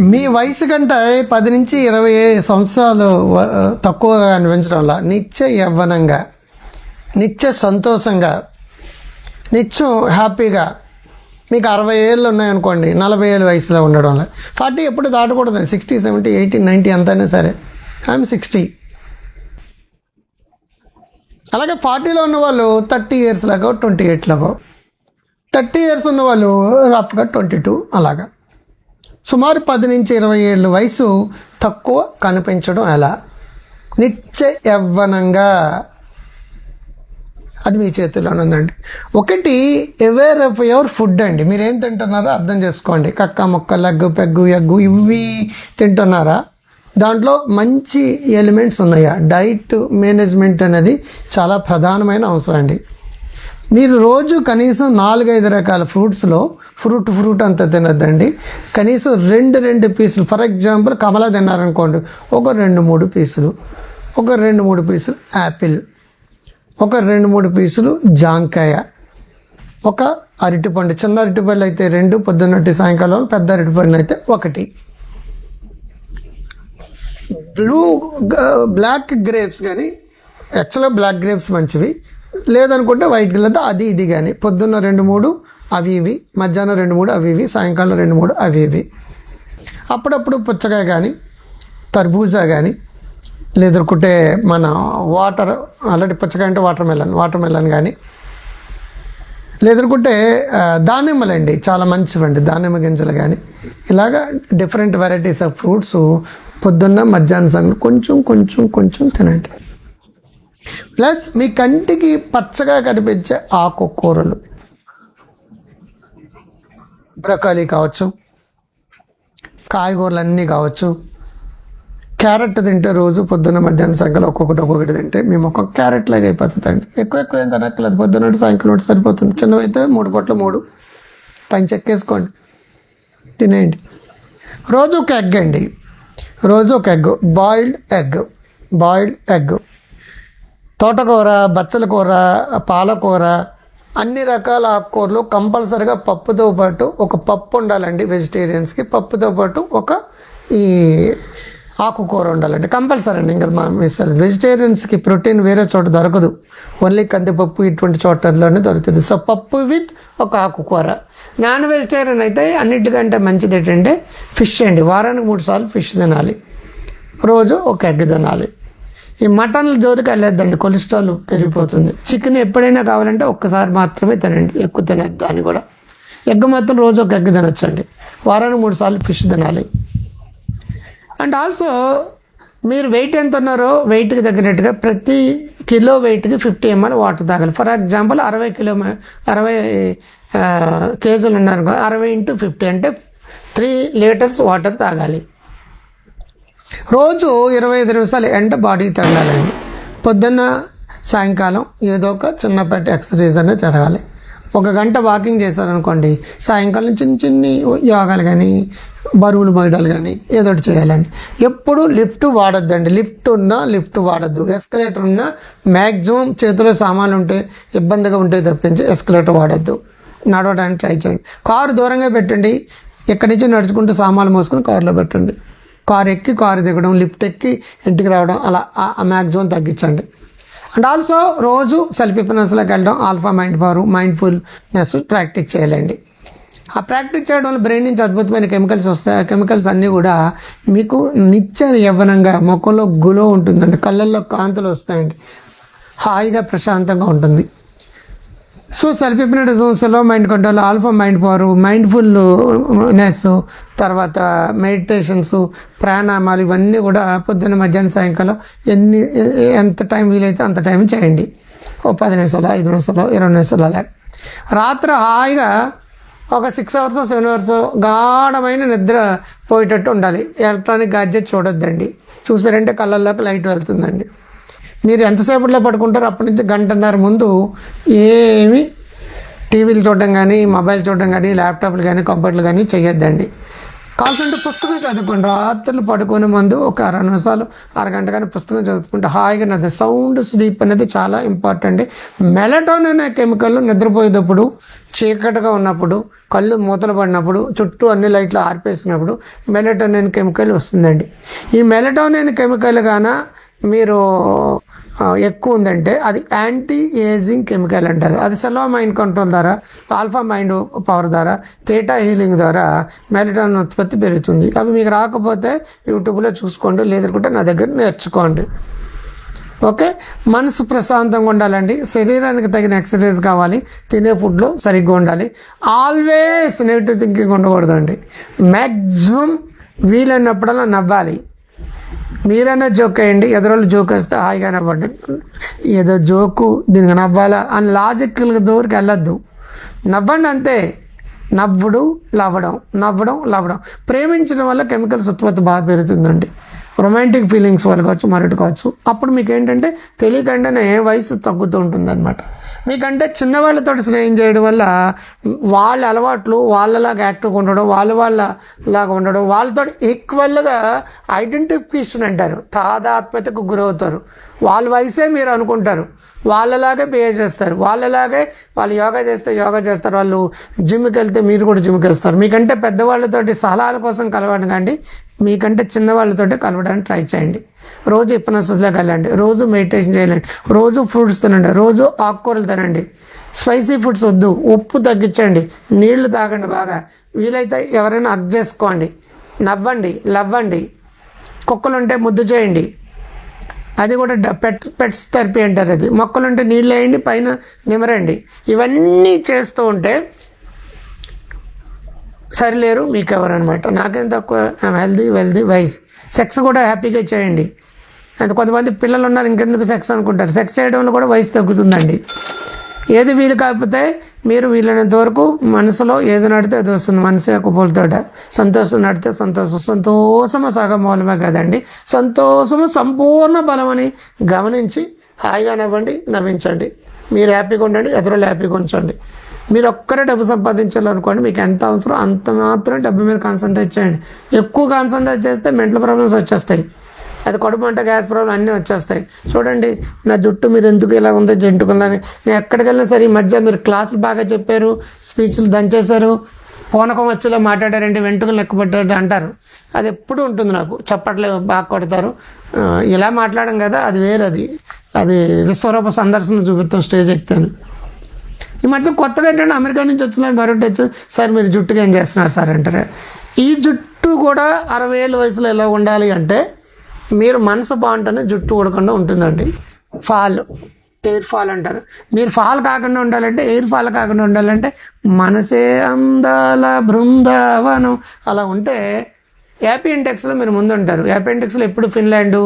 మీ వయసు కంటే పది నుంచి ఇరవై సంవత్సరాలు తక్కువగా అనిపించడం వల్ల నిత్య యవ్వనంగా నిత్య సంతోషంగా నిత్యం హ్యాపీగా మీకు అరవై ఏళ్ళు ఉన్నాయనుకోండి నలభై ఏళ్ళ వయసులో ఉండడం వల్ల. ఫార్టీ ఎప్పుడు దాటకూడదు సిక్స్టీ సెవెంటీ ఎయిటీ నైంటీ ఎంతైనా సరే. I'm sixty. అలాగే ఫార్టీలో ఉన్న వాళ్ళు థర్టీ ఇయర్స్ లాగా ట్వంటీ ఎయిట్ లాగా. థర్టీ ఇయర్స్ ఉన్న వాళ్ళు రఫ్గా ట్వంటీ టూ అలాగా. సుమారు పది నుంచి ఇరవై ఏళ్ళ వయసు తక్కువ కనిపించడం ఎలా? నిత్య యవ్వనంగా అది మీ చేతిలోనే ఉందండి. ఒకటి అవేర్ ఆఫ్ యువర్ ఫుడ్ అండి. మీరు ఏం తింటున్నారో అర్థం చేసుకోండి. కక్క ముక్క లగ్గు పెగ్గు ఎగ్గు ఇవి తింటున్నారా? దాంట్లో మంచి ఎలిమెంట్స్ ఉన్నాయా? డైట్ మేనేజ్మెంట్ అనేది చాలా ప్రధానమైన అవసరం అండి. మీరు రోజు కనీసం నాలుగైదు రకాల ఫ్రూట్స్లో ఫ్రూట్ ఫ్రూట్ అంతా తినద్దండి. కనీసం రెండు రెండు పీసులు. ఫర్ ఎగ్జాంపుల్ కమల తిన్నారనుకోండి ఒక రెండు మూడు పీసులు. ఒక రెండు మూడు పీసులు యాపిల్. ఒక రెండు మూడు పీసులు జాంకాయ. ఒక అరటిపండు చిన్న అరటిపండు అయితే రెండు పొద్దున్నటి సాయంకాలం పెద్ద అరటిపండు అయితే ఒకటి. బ్లూ బ్లాక్ గ్రేప్స్ కానీ యాక్చువల్గా బ్లాక్ గ్రేప్స్ మంచివి. లేదనుకుంటే వైట్ గ్రేప్ అది ఇది కానీ పొద్దున్న రెండు మూడు అవి ఇవి మధ్యాహ్నం రెండు మూడు అవి ఇవి సాయంకాలం రెండు మూడు అవి ఇవి. అప్పుడప్పుడు పుచ్చకాయ కానీ తర్బూజా కానీ లేదనుకుంటే మన వాటర్ ఆల్రెడీ పుచ్చకాయ అంటే వాటర్ మెలన్ వాటర్ మెలన్ కానీ లేదనుకుంటే దానిమ్మలండి చాలా మంచివండి దానిమ్మ గింజలు కానీ ఇలాగా డిఫరెంట్ వెరైటీస్ ఆఫ్ ఫ్రూట్స్ పొద్దున్న మధ్యాహ్నం సంగతి కొంచెం కొంచెం కొంచెం తినండి. ప్లస్ మీ కంటికి పచ్చగా కనిపించే ఆకుకూరలు. బ్రకాలీ కావచ్చు కాయగూరలు అన్నీ కావచ్చు. క్యారెట్ తింటే రోజు పొద్దున్న మధ్యాహ్నం సంఖ్యలో ఒక్కొక్కటి ఒక్కొక్కటి తింటే మేము ఒక క్యారెట్ లాగా అయిపోతుంది అండి ఎక్కువ ఎక్కువ ఏం తినక్కర్లేదు. పొద్దున్న సాయంకాలం ఒకటి సరిపోతుంది. చిన్నవైతే మూడు పొట్ల మూడు. పైన చెక్కేసుకోండి తినేయండి. రోజు ఒక ఎగ్ అండి. రోజు ఒక egg. Boiled egg. Boiled egg. తోటకూర బచ్చల కూర పాలకూర అన్ని రకాల ఆకుకూరలు కంపల్సరిగా పప్పుతో పాటు ఒక పప్పు ఉండాలండి వెజిటేరియన్స్కి పప్పుతో పాటు ఒక ఈ ఆకుకూర ఉండాలండి. కంపల్సరీ అండి. ఇంకా మా మిస్ వెజిటేరియన్స్కి ప్రోటీన్ వేరే చోట దొరకదు. ఓన్లీ కందిపప్పు ఇటువంటి చోటల్లోనే దొరుకుతుంది. సో పప్పు విత్ ఒక ఆకుకూర. నాన్ వెజిటేరియన్ అయితే అన్నిటికంటే మంచిది ఏంటంటే ఫిష్ అండి. వారానికి మూడు సార్లు ఫిష్ తినాలి. రోజు ఒక ఎగ్ తినాలి. ఈ మటన్ల జోలికి వెళ్ళొద్దండి కొలెస్ట్రాల్ పెరిగిపోతుంది. చికెన్ ఎప్పుడైనా కావాలంటే ఒక్కసారి మాత్రమే తినండి ఎక్కువ తినద్దు అని కూడా. ఎగ్ మాత్రం రోజు ఒక ఎగ్ తినొచ్చండి. వారానికి మూడు సార్లు ఫిష్ తినాలి. అండ్ ఆల్సో మీరు వెయిట్ ఎంత ఉన్నారో వెయిట్కి తగ్గినట్టుగా ప్రతి కిలో వెయిట్కి ఫిఫ్టీ ఎంఎల్ వాటర్ తాగాలి. ఫర్ ఎగ్జాంపుల్ అరవై కిలో అరవై కేజీలు ఉన్నారు అరవై ఇంటూ ఫిఫ్టీ అంటే త్రీ లీటర్స్ వాటర్ తాగాలి. రోజు ఇరవై ఐదు నిమిషాలు ఎండ బాడీకి తగలాలండి. పొద్దున్న సాయంకాలం ఏదో ఒక చిన్నపాటి ఎక్సర్సైజ్ అనేది జరగాలి. ఒక గంట వాకింగ్ చేశారనుకోండి సాయంకాలం చిన్న చిన్ని యోగాలు కానీ బరువులు మోయడాలు కానీ ఏదో ఒకటి చేయాలండి. ఎప్పుడు లిఫ్ట్ వాడొద్దండి. లిఫ్ట్ ఉన్నా లిఫ్ట్ వాడద్దు. ఎస్కలేటర్ ఉన్నా మ్యాక్సిమం చేతిలో సామాన్లు ఉంటే ఇబ్బందిగా ఉంటే తప్పించి ఎస్కలేటర్ వాడద్దు. నడవడానికి ట్రై చేయండి. కారు దూరంగా పెట్టండి. ఎక్కడి నుంచి నడుచుకుంటూ సామాన్లు మోసుకుని కారులో పెట్టండి. కారు ఎక్కి కారు దిగడం లిఫ్ట్ ఎక్కి ఇంటికి రావడం అలా మ్యాక్సిమం తగ్గించండి. అండ్ ఆల్సో రోజు సెల్ఫీ హిప్నస్లోకి వెళ్ళడం alpha mind power mindfulness practice చేయాలండి. ఆ ప్రాక్టీస్ చేయడం వల్ల బ్రెయిన్ నుంచి అద్భుతమైన కెమికల్స్ వస్తాయి. ఆ కెమికల్స్ అన్నీ కూడా మీకు నిత్య యవ్వనంగా ముఖంలో గులో ఉంటుందండి. కళ్ళల్లో కాంతులు వస్తాయండి. హాయిగా ప్రశాంతంగా ఉంటుంది. So self hypnotism Cello mind control alpha mind power mindfulness తర్వాత మెడిటేషన్స్ ప్రాణాయామాలు ఇవన్నీ కూడా పొద్దున్న మధ్యాహ్నం సాయంకాలం ఎన్ని ఎంత టైం వీలైతే అంత టైం చేయండి. ఓ పది నిమిషాలు ఐదు నిమిషాలు ఇరవై నిమిషాలు అలా. రాత్రి హాయిగా ఒక సిక్స్ అవర్స్ సెవెన్ అవర్స్ గాఢమైన నిద్ర పోయేటట్టు ఉండాలి. ఎలక్ట్రానిక్ గాడ్జెట్ చూడొద్దండి. చూసారంటే కళ్ళల్లోకి లైట్ వెళ్తుందండి. మీరు ఎంతసేపట్లో పడుకుంటారో అప్పటి నుంచి గంటన్నర ముందు ఏమి టీవీలు చూడడం కానీ మొబైల్ చూడడం కానీ ల్యాప్టాప్లు కానీ కంప్యూటర్లు కానీ చేయొద్దండి కావాల్సింటే పుస్తకం చదువుకోండి. రాత్రులు పడుకునే ముందు ఒక అర నిమిషాలు అరగంట కానీ పుస్తకం చదువుకుంటే హాయిగా నిద్ర సౌండ్ స్లీప్ అనేది చాలా ఇంపార్టెంట్ మెలటోన్ అనే కెమికల్ నిద్రపోయేటప్పుడు చీకటిగా ఉన్నప్పుడు కళ్ళు మూతలు పడినప్పుడు చుట్టూ అన్ని లైట్లు ఆర్పేసినప్పుడు మెలటోనిన్ కెమికల్ వస్తుందండి. ఈ మెలటోనిన్ కెమికల్ గాన మీరు ఎక్కువ ఉందంటే అది యాంటీ ఏజింగ్ కెమికల్ అంటారు. అది సెలవ మైండ్ కంట్రోల్ ద్వారా ఆల్ఫా మైండ్ పవర్ ద్వారా థేటా హీలింగ్ ద్వారా మెలటోనిన్ ఉత్పత్తి పెరుగుతుంది. అవి మీకు రాకపోతే యూట్యూబ్లో చూసుకోండి లేదనుకుంటే నా దగ్గర నేర్చుకోండి. ఓకే? మనసు ప్రశాంతంగా ఉండాలండి. శరీరానికి తగిన ఎక్సర్సైజ్ కావాలి. తినే ఫుడ్లో సరిగ్గా ఉండాలి. ఆల్వేస్ నెగిటివ్ థింకింగ్ ఉండకూడదండి. మ్యాక్సిమం వీలైనప్పుడల్లా నవ్వాలి. మీరైనా జోక్ వేయండి ఎదురోళ్ళు జోక్ వేస్తే హాయిగా నవ్వండి. ఏదో జోకు దీనికి నవ్వాలా అని లాజికల్ దూరికి వెళ్ళొద్దు. నవ్వండి అంతే. నవ్వుడు లవ్వడం నవ్వడం లవ్వడం. ప్రేమించడం వల్ల కెమికల్స్ ఉత్పత్తి బాగా పెరుగుతుందండి. రొమాంటిక్ ఫీలింగ్స్ వల్ల కావచ్చు మరొకటి కావచ్చు. అప్పుడు మీకు ఏంటంటే తెలియకుండానే వయసు తగ్గుతూ ఉంటుంది అనమాట మీకంటే చిన్నవాళ్ళతో స్నేహం చేయడం వల్ల వాళ్ళ అలవాట్లు వాళ్ళలాగా యాక్టివ్గా ఉండడం వాళ్ళ వాళ్ళ లాగా ఉండడం వాళ్ళతో ఈక్వల్గా ఐడెంటిఫికేషన్ అంటారు. తాదాత్మ్యతకు గురవుతారు. వాళ్ళ వయసే మీరు అనుకుంటారు. వాళ్ళలాగే బిహేవ్ చేస్తారు. వాళ్ళలాగే వాళ్ళు యోగా చేస్తే యోగా చేస్తారు. వాళ్ళు జిమ్కి వెళ్తే మీరు కూడా జిమ్కి వెళ్తారు. మీకంటే పెద్దవాళ్ళతోటి సలహాల కోసం కలవడం కానీ మీకంటే చిన్నవాళ్ళతోటి కలవడానికి ట్రై చేయండి. రోజు ఇప్పనసెస్లోకి వెళ్ళండి రోజు మెడిటేషన్ చేయాలండి. రోజు ఫ్రూట్స్ తినండి. రోజు ఆకుకూరలు తినండి. స్పైసీ ఫుడ్స్ వద్దు. ఉప్పు తగ్గించండి. నీళ్ళు తాగండి బాగా. వీలైతే ఎవరైనా అగ్ చేసుకోండి. నవ్వండి. లవ్వండి. కుక్కలుంటే ముద్దు చేయండి. అది కూడా పెట్స్ పెట్స్ థెరపీ అంటారు అది. మొక్కలుంటే నీళ్ళు వేయండి పైన నిమరండి. ఇవన్నీ చేస్తూ ఉంటే సరిలేరు మీకు ఎవరు అనమాట నాకేం తక్కువ హెల్దీ వెల్దీ వైస్. సెక్స్ కూడా హ్యాపీగా చేయండి. అంటే కొంతమంది పిల్లలు ఉన్నారు ఇంకెందుకు సెక్స్ అనుకుంటారు. సెక్స్ చేయడంలో కూడా వయసు తగ్గుతుందండి. ఏది వీలు కాకపోతే మీరు వీలైనంత వరకు మనసులో ఏది నడితే అది వస్తుంది. మనసు యొక్క పూలతోట సంతోషం నడితే సంతోషం. సంతోషము సగం మూలమే కదండి. సంతోషము సంపూర్ణ బలమని గమనించి హాయిగా నవ్వండి నవ్వించండి. మీరు హ్యాపీగా ఉండండి ఎదురు హ్యాపీగా ఉంచండి. మీరు ఒక్కరే డబ్బు సంపాదించాలనుకోండి మీకు ఎంత అవసరం అంత మాత్రం డబ్బు మీద కాన్సన్ట్రేట్ చేయండి. ఎక్కువ కాన్సన్ట్రేట్ చేస్తే మెంటల్ ప్రాబ్లమ్స్ వచ్చేస్తాయి. అది కడుపు గ్యాస్ ప్రాబ్లం అన్నీ వచ్చేస్తాయి. చూడండి నా జుట్టు మీరు ఎందుకు ఇలా ఉందో జంటుకుందని నేను ఎక్కడికి వెళ్ళినా సరే ఈ మధ్య మీరు క్లాసులు బాగా చెప్పారు స్పీచ్లు దంచేశారు పూనకం వచ్చేలా మాట్లాడారంటే వెంట్రుకలు లెక్క పెట్టారు అంటారు. అది ఎప్పుడు ఉంటుంది నాకు. చప్పట్లు బాగా కొడతారు. ఇలా మాట్లాడడం కదా అది వేరే అది. అది విశ్వరూప సందర్శన చూపిస్తాం స్టేజ్ ఎక్కుతాను. ఈ మధ్య కొత్తగా ఏంటంటే అమెరికా నుంచి వచ్చిన మరొకటి వచ్చి సార్ మీరు జుట్టుగా ఏం చేస్తున్నారు సార్? అంటారు. ఈ జుట్టు కూడా అరవై ఏళ్ళ వయసులో ఎలా ఉండాలి అంటే మీరు మనసు బాగుంటేనే జుట్టు ఊడకుండా ఉంటుందండి. ఫాల్ ఎయిర్ ఫాల్ అంటారు. మీరు ఫాల్ కాకుండా ఉండాలంటే ఎయిర్ ఫాల్ కాకుండా ఉండాలంటే మనసే అందాల బృందావనం. అలా ఉంటే యాపీ ఇండెక్స్లో మీరు ముందు ఉంటారు యాపీ ఇండెక్స్లో ఎప్పుడు ఫిన్లాండ్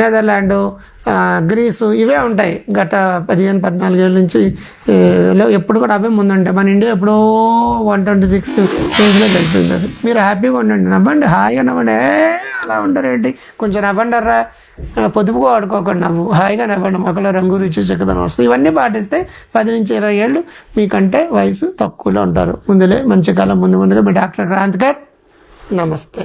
నెదర్లాండ్ గ్రీసు ఇవే ఉంటాయి. గత పదిహేను పద్నాలుగు ఏళ్ళ నుంచి ఎప్పుడు కూడా అవే ముందు ఉంటాయి మన ఇండియా ఎప్పుడో వన్ ట్వంటీ సిక్స్త్ స్టేజ్లో వెళ్తుంది అది మీరు హ్యాపీగా ఉండండి. నవ్వండి. హాయిగా నవ్వండి. అలా అలా ఉంటారేంటి కొంచెం నవ్వండర్రా. పొదుపుగా ఆడుకోకండి నవ్వు. హాయిగా నవ్వండి. మొక్కల రంగు రుచి చక్కదనం వస్తుంది. ఇవన్నీ పాటిస్తే పది నుంచి ఇరవై ఏళ్ళు మీకంటే వయసు తక్కువలో ఉంటారు. ముందులే మంచి కాలం ముందు ముందులే. మీ డాక్టర్ క్రాంతికర్ నమస్తే.